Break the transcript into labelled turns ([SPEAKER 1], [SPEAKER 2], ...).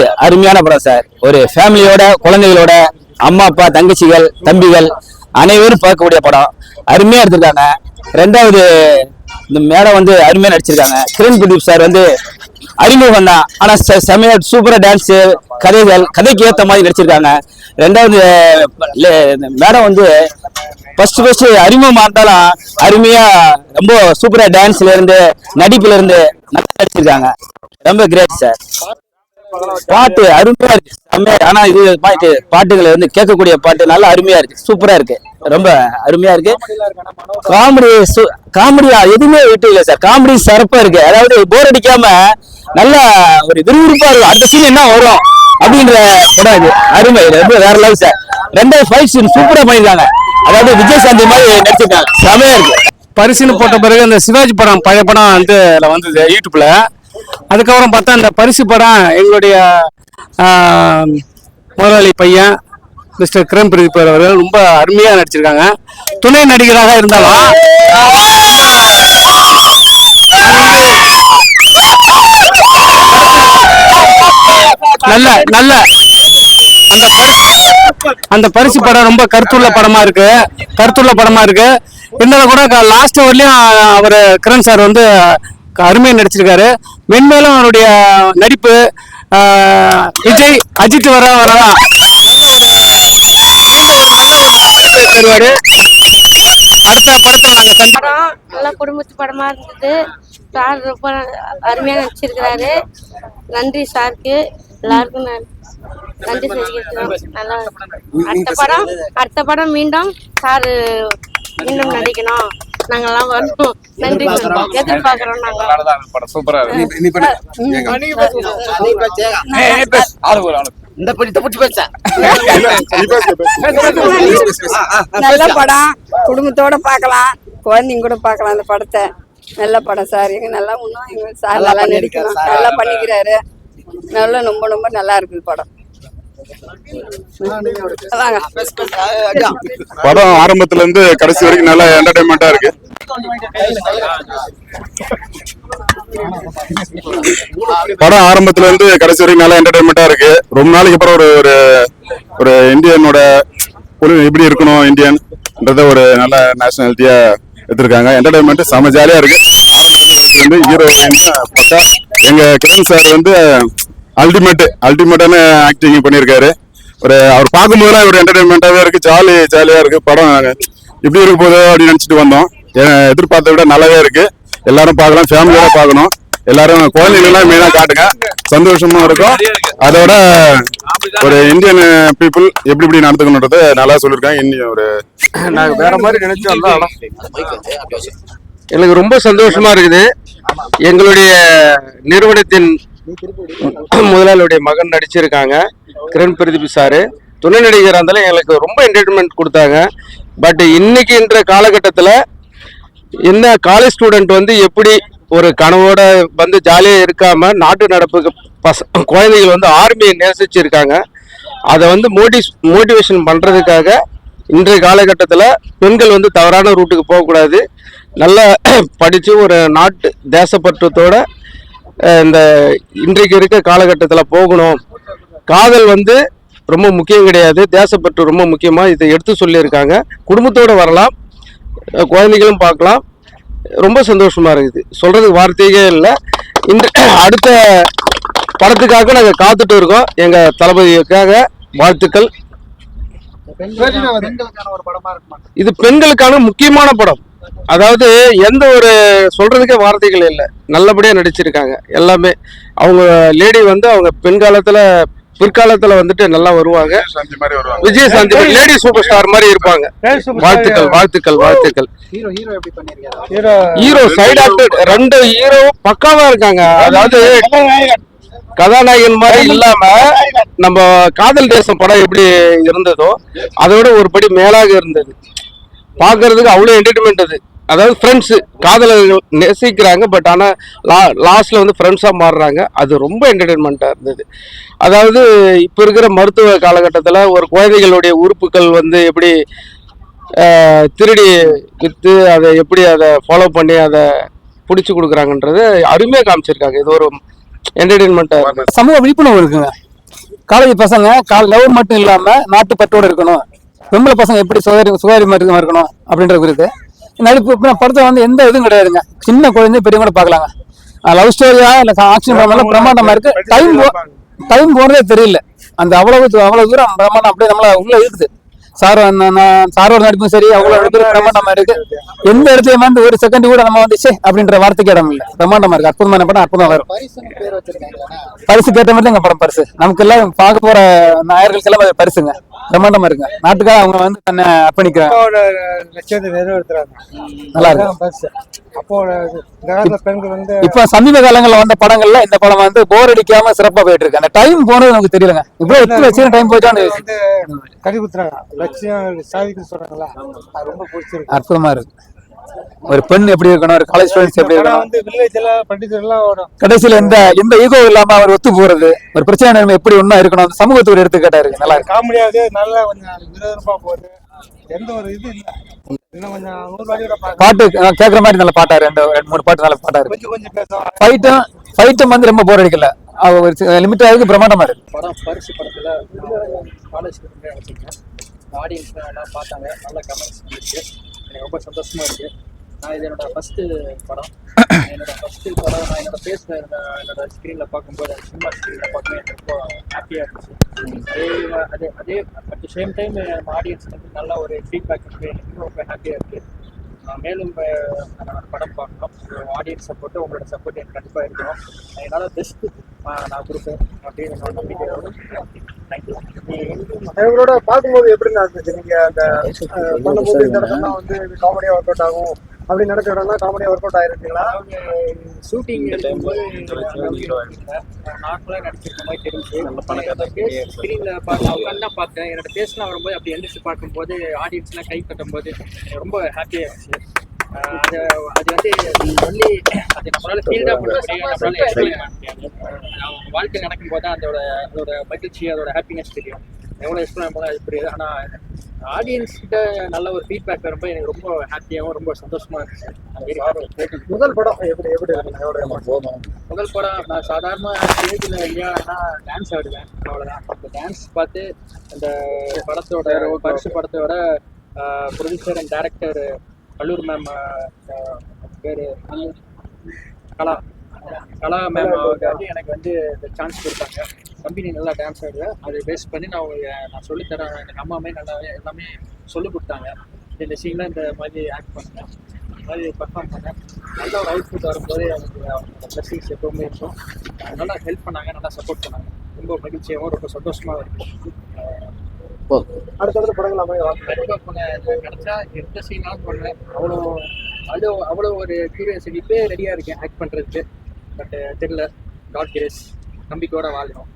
[SPEAKER 1] அருமையான படம் சார். ஒரு ஃபேமிலியோட குழந்தைகளோட அம்மா அப்பா தங்கச்சிகள் தம்பிகள் அனைவரும் பார்க்கக்கூடிய படம். அருமையாக எடுத்திருக்காங்க. ரெண்டாவது இந்த மேடம் வந்து அருமையாக நடிச்சிருக்காங்க. கிரண் பிரதீப் சார் வந்து அறிமுகம் தான். ஆனால் செ- செமையா சூப்பராக டான்ஸு கதைகள் கதைக்கு ஏற்ற மாதிரி நடிச்சிருக்காங்க. ரெண்டாவது மேடம் வந்து ஃபர்ஸ்ட் ஃபர்ஸ்ட் அறிமுகமாக இருந்தாலும் அருமையாக ரொம்ப சூப்பராக டான்ஸ்ல இருந்து நடிப்புல இருந்து நல்லா நடிச்சிருக்காங்க. ரொம்ப கிரேட் சார். பாட்டு அருமையா இருக்கு. செம்மையா ஆனா இது பாட்டு பாட்டுகள் வந்து கேட்கக்கூடிய பாட்டு நல்லா அருமையா இருக்கு. சூப்பரா இருக்கு. ரொம்ப அருமையா இருக்கு. காமெடி காமெடியா எதுவுமே விட்டு இல்ல சார். காமெடி சிறப்பா இருக்கு. அதாவது போர் அடிக்காம நல்லா ஒரு விறுவிறுப்பா இருக்கும். அடுத்த சீன் என்ன வரும் அப்படின்ற படம் இது. அருமை. ரொம்ப வேற லெவல் சார். ரெண்டாவது ஃபைட் சீன் சூப்பரா பண்ணிருக்காங்க அதாவது விஜயசாந்தி மாதிரி நடிச்சிருக்காங்க. செமையா இருக்கு.
[SPEAKER 2] பரிசுன்னு போட்ட பிறகு அந்த சிவாஜி படம் பழைய படம் வந்து அதில் வந்தது யூடியூப்ல. அதுக்கப்புறம் பார்த்தா அந்த பரிசு படம் எங்களுடைய முதலாளி பையன் மிஸ்டர் கிரண் பிரதீப் அவர்கள் ரொம்ப அருமையாக நடிச்சிருக்காங்க. துணை நடிகராக இருந்தாலும் நல்ல நல்ல. அந்த பரிசு அந்த பரிசு படம் ரொம்ப கருத்துள்ள படமா இருக்கு. கருத்துள்ள படமா இருக்கு. இருந்தாலும் கூட லாஸ்ட் வரலையும் அவர் கிரண் சார் வந்து அருமையாக நடிச்சிருக்காரு. மென்மேலும் அவருடைய நடிப்பு விஜய் அஜித் வர வரலாம் தருவாரு. அடுத்த படத்தை நாங்க சந்தி
[SPEAKER 3] நல்ல நல்லா குடும்பத்து படமா இருந்தது. சார் ரொம்ப அருமையா நடிச்சிருக்கிறாரு. நன்றி சாருக்கு. எல்லாருக்கும் நன்றி தெரிவிக்கிறோம் நல்லா அடுத்த படம் அடுத்த படம் மீண்டும் சார் மீண்டும் நடிக்கணும். நாங்கெல்லாம் வரணும் நன்றி எதிர்பார்க்கிறோம். நாங்க.
[SPEAKER 1] இந்த பேச.
[SPEAKER 4] நல்ல படம். குடும்பத்தோட பார்க்கலாம். குழந்தைங்க கூட பார்க்கலாம் அந்த படத்தை. நல்ல படம் சார். எங்க நல்லா இன்னும் சார். நல்லா நடிக்கணும் நல்லா பண்ணிக்கிறாரு. நல்லா ரொம்ப ரொம்ப நல்லா இருக்குது படம்.
[SPEAKER 5] படம் ஆரம்பத்துல இருந்து கடைசி வரைக்கும் நல்லா என்டர்டைன்மெண்டா இருக்கு. படம் ஆரம்பத்துல இருந்து கடைசி வரைக்கும் நல்லா என்டர்டைன்மெண்டா இருக்கு. ரொம்ப நாளைக்கு அப்புறம் ஒரு ஒரு ஒரு இந்தியனோட எப்படி இருக்கணும் இந்தியன்ன்றத ஒரு நல்ல நேஷனாலிட்டியா எடுத்திருக்காங்க. என்டர்டைன்மெண்ட் செம ஜாலியா இருக்கு. வந்து ஹீரோ எங்க கிரண் சார் வந்து அல்டிமேட் அல்டிமேட்டான ஆக்டிங் பண்ணியிருக்காரு. ஒரு அவர் பார்க்கும்போதெல்லாம் ஒரு என்டர்டைன்மெண்ட்டாவே இருக்கு ஜாலி ஜாலியா இருக்கு. படம் இப்படி இருக்க போதோ அப்படின்னு நினைச்சிட்டு வந்தோம். எதிர்பார்த்த விட நல்லாவே இருக்கு. எல்லாரும் பார்க்கலாம் ஃபேமிலியோட பார்க்கணும். எல்லாரும் குழந்தைங்களாம் மெயினா காட்டுங்க. சந்தோஷமா இருக்கும். அதோட ஒரு இந்தியன் பீப்புள் எப்படி எப்படி நடந்துக்கணுன்றத நல்லா சொல்லியிருக்காங்க. இன்னும் ஒரு
[SPEAKER 2] நாங்க வேற மாதிரி நினைச்சோம் எனக்கு ரொம்ப சந்தோஷமா இருக்குது. எங்களுடைய நிறுவனத்தின் முதலாளியுடைய மகன் நடிச்சிருக்காங்க. கிரண் பிரதீப் சாரு. துணை நடிகர் இருந்தாலும் எங்களுக்கு ரொம்ப என்டர்டைன்மெண்ட் கொடுத்தாங்க. பட் இன்னைக்கு இன்ற காலகட்டத்தில் என்ன காலேஜ் ஸ்டூடெண்ட் வந்து எப்படி ஒரு கனவோட வந்து ஜாலியாக இருக்காமல் நாட்டு நடப்புக்கு பச குழந்தைகள் வந்து ஆர்மியை நேசிச்சிருக்காங்க. அதை வந்து மோட்டி மோட்டிவேஷன் பண்ணுறதுக்காக இன்றைய காலகட்டத்தில் பெண்கள் வந்து தவறான ரூட்டுக்கு போகக்கூடாது. நல்லா படித்து ஒரு நாட்டு தேசப்பற்றத்தோட இந்த இன்றைக்கு இருக்க காலகட்டத்தில் போகணும். காதல் வந்து ரொம்ப முக்கியம் கிடையாது. தேசப்பற்று ரொம்ப முக்கியமாக இதை எடுத்து சொல்லியிருக்காங்க. குடும்பத்தோடு வரலாம். குழந்தைகளும் பார்க்கலாம். ரொம்ப சந்தோஷமா இருக்குது. சொல்றதுக்கு வார்த்தையே இல்லை. இந்த அடுத்த படத்துக்காக நாங்கள் காத்துட்டு இருக்கோம். எங்க தளபதிக்காக வாழ்த்துக்கள். இது பெண்களுக்கான முக்கியமான படம். அதாவது எந்த ஒரு சொல்றதுக்கே வார்த்தைகள் இல்லை. நல்லபடியா நடிச்சிருக்காங்க. எல்லாமே அவங்க லேடி வந்து அவங்க பெண்காலத்துல பிற்காலத்துல வந்துட்டு நல்லா வருவாங்க.
[SPEAKER 5] சாந்தி மாதிரி வருவாங்க.
[SPEAKER 2] விஜயசாந்தி லேடி சூப்பர் ஸ்டார் மாதிரி இருப்பாங்க. வாழ்த்துக்கள் வாழ்த்துக்கள் வாழ்த்துக்கள். ஹீரோ சைடு ஆக்டர் ரெண்டு ஹீரோ பக்காவா இருக்காங்க. அதாவது கதாநாயகன் மாதிரி இல்லாம நம்ம காதல் தேசம் படம் எப்படி இருந்ததோ அதோட ஒரு படி மேலாக இருந்தது. பார்க்கிறதுக்கு அவ்வளோ என்டர்டைன்மெண்ட் அது. அதாவது ஃப்ரெண்ட்ஸு காதலர்கள் நேசிக்கிறாங்க பட் ஆனால் லா லாஸ்ட்டில் வந்து ஃப்ரெண்ட்ஸாக மாறுறாங்க. அது ரொம்ப என்டர்டைன்மெண்ட்டாக இருந்தது. அதாவது இப்போ இருக்கிற மருத்துவ காலகட்டத்தில் ஒரு குழந்தைகளுடைய உறுப்புகள் வந்து எப்படி திருடி விற்று அதை எப்படி அதை ஃபாலோ பண்ணி அதை பிடிச்சி கொடுக்குறாங்கன்றது அருமையாக காமிச்சிருக்காங்க. இது ஒரு என்டர்டெயின்மெண்ட்டாக
[SPEAKER 6] சமூக விழிப்புணர்வு இருக்குங்க. காலேஜ் பசங்க கால் லவ் மட்டும் இல்லாமல் நாட்டு இருக்கணும். பொம்பளை பசங்க எப்படி சுகாரி சுகாதாரமாக இருக்கணும் அப்படின்ற குறித்து. நடிப்பு இப்ப படத்தை வந்து எந்த இதுவும் கிடையாதுங்க. சின்ன குழந்தை பெரியவங்க பார்க்கலாங்க. லவ் ஸ்டோரியா இல்ல ஆக்ஷன் படமெல்லாம் பிரம்மாண்டமா இருக்கு. டைம் டைம் போனதே தெரியல. அந்த அவ்வளவு அவ்வளவு தூரம் பிரம்மாண்டம் அப்படியே நம்மள உள்ள இருக்குது சார் சாரோட நடிப்பும் சரி அவ்வளவு நடிப்பு பிரம்மாண்டமா இருக்கு. எந்த இடத்துலயும் வந்து ஒரு செகண்ட் கூட நம்ம வந்து சே அப்படின்ற வார்த்தைக்கு இடம் இல்லை. பிரம்மாண்டமா இருக்கு. அற்புதமான படம் அற்புதம் வரும். பரிசு கேட்ட மாதிரி எங்க படம் பரிசு. நமக்கு எல்லாம் பார்க்க போற நாயர்களுக்கு எல்லாம் பரிசுங்க. பிரம்மாண்டமா இருக்குங்க. நாட்டுக்காக அவங்க வந்து தன்னை அர்ப்பணிக்கிறாங்க. நல்லா இருக்கு.
[SPEAKER 7] இந்த காலத்துல பெண்கள் வந்து
[SPEAKER 6] இப்ப சமீப காலங்கள்ல வந்த படங்கள்ல இந்த படம் வந்து போர் அடிக்காம சிறப்பா போயிட்டு இருக்கு. அந்த டைம் போனது நமக்கு தெரியலங்க. இவ்வளவு எட்டு வச்சு டைம் போயிட்டா
[SPEAKER 7] வந்து கடி குத்துறாங்க லட்சியம் சாதிக்கு சொல்றாங்களா அது ரொம்ப பிடிச்சிருக்கு.
[SPEAKER 6] அற்புதமா இருக்கு. ஒரு பெண் எப்படி இருக்கணும் ஒரு காலேஜ் ஸ்டூடெண்ட்ஸ் எப்படி இருக்கணும். கடைசியில எந்த எந்த ஈகோ இல்லாம அவர் ஒத்து போறது ஒரு பிரச்சனை நம்ம எப்படி ஒண்ணா இருக்கணும் அந்த சமூகத்துக்கு ஒரு எடுத்துக்காட்டா இருக்கு. நல்லா
[SPEAKER 7] காமெடியாவது நல்லா கொஞ்சம் விறுவிறுப்பா போகுது. எந்த ஒரு இது இல்ல.
[SPEAKER 6] பாட்டு கேக்குற மாதிரி நல்ல பாட்டா ரெண்டு ரெண்டு மூணு பாட்டு நல்ல பாட்டா இருக்கு. ஃபைட்டும் ஃபைட்டும் வந்து ரொம்ப போர் அடிக்கல. அவ ஒரு லிமிட்டா இருக்கு பிரமாண்டமா இருக்கு.
[SPEAKER 8] படம் பரிசு படத்தில் ஆடியன்ஸ் எல்லாம் பார்த்தாங்க. நல்ல கமெண்ட்ஸ் எனக்கு ரொம்ப சந்தோஷமா இருக்கு. நான் இது என்னோட ஃபஸ்ட்டு படம். என்னோட ஃபஸ்ட்டு படம் நான் என்னோட ஃபேஸ் என்னோட ஸ்க்ரீனில் பார்க்கும்போது சினிமா ஸ்க்ரீனில் பார்க்கும்போது எனக்கு ரொம்ப ஹாப்பியாக இருந்துச்சு. அதே அதே அதே at the same time audience வந்து நல்ல ஒரு ஃபீட்பேக் இருக்கு. எனக்கு ரொம்ப ஹாப்பியாக இருக்குது நான் மேலும் படம் பார்க்கணும். ஆடியன்ஸ் சப்போர்ட்டு உங்களோட சப்போர்ட் எனக்கு கண்டிப்பாக இருக்கணும். என்னால் பெஸ்ட்டு நான் கொடுப்பேன் அப்படின்னு நான் நம்பிக்கையோட
[SPEAKER 7] இவங்களோட பார்க்கும்போது எப்படி இருந்துச்சு? நீங்க அந்த பண்ணும்போது இந்த இடத்துல வந்து காமெடியா ஒர்க் அவுட் ஆகும். அப்படி நடக்கிற இடம்னா காமெடியா ஒர்க் அவுட் ஆயிருக்கீங்களா
[SPEAKER 8] ஷூட்டிங் எடுக்கும்போது நார்மலாக நடிச்சிருக்க மாதிரி தெரிஞ்சு ஸ்க்ரீனில் பார்த்து உட்காந்து தான் பார்த்தேன் என்னோட பேஸ்லாம் வரும்போது அப்படி எந்திரிச்சு பார்க்கும்போது ஆடியன்ஸ்லாம் கை கட்டும்போது எனக்கு ரொம்ப ஹாப்பியாக இருந்துச்சு அது அது வந்து ஒன்லி அது நம்மளால ஃபீல் தான் நம்மளால எக்ஸ்பிளைன் பண்ண முடியாது வாழ்க்கை நடக்கும்போது தான் அதோட அதோட மகிழ்ச்சி அதோட ஹாப்பினஸ் தெரியும் எவ்வளோ எக்ஸ்பிளைன் பண்ணால் அது புரியுது ஆனால் ஆடியன்ஸ் கிட்ட நல்ல ஒரு ஃபீட்பேக் வரும்போது எனக்கு ரொம்ப ஹாப்பியாகவும் ரொம்ப சந்தோஷமா இருந்துச்சு
[SPEAKER 7] முதல் படம் எப்படி எப்படி
[SPEAKER 8] முதல் படம் நான் சாதாரண ஸ்டேஜில் இல்லையானா டான்ஸ் ஆடுவேன் அவ்வளோதான் அந்த டான்ஸ் பார்த்து அந்த படத்தோட பரிசு படத்தோட producer and director Kallur ma'am பேர் கலா கலா மேம் அவங்க வந்து எனக்கு வந்து இந்த சான்ஸ் கொடுத்தாங்க. கம்பெனி நல்லா டான்ஸ் ஆடுவேன் அதை பேஸ் பண்ணி நான் அவங்க நான் சொல்லித்தரேன் எனக்கு அம்மாவே நல்லாவே எல்லாமே சொல்லிக் கொடுத்தாங்க. இந்த சீனில் இந்த மாதிரி ஆக்ட் பண்ணேன். இந்த மாதிரி பர்ஃபார்ம் பண்ணேன். நல்லா ஒரு அவுட்புட் வரும்போது எனக்கு அவங்களோட பிளஸிங்ஸ் எப்பவுமே இருக்கும். நல்லா ஹெல்ப் பண்ணாங்க நல்லா சப்போர்ட் பண்ணாங்க. ரொம்ப மகிழ்ச்சியாகவும் ரொம்ப சந்தோஷமாகவும் இருக்கும்
[SPEAKER 7] அடுத்தடுத்த படங்கள் அமைய வாழ்க்கை
[SPEAKER 8] கண்டிப்பாக பண்ண கிடச்சா எந்த சீனாலும் பண்ணுவேன் அவ்வளோ அவ்வளோ அவ்வளோ ஒரு கியூரியாசிட்டி ரெடியாக இருக்கேன் ஆக்ட் பண்ணுறதுக்கு பட் தெரியல. காட் கிரேஸ் நம்பிக்கையோட வாழணும்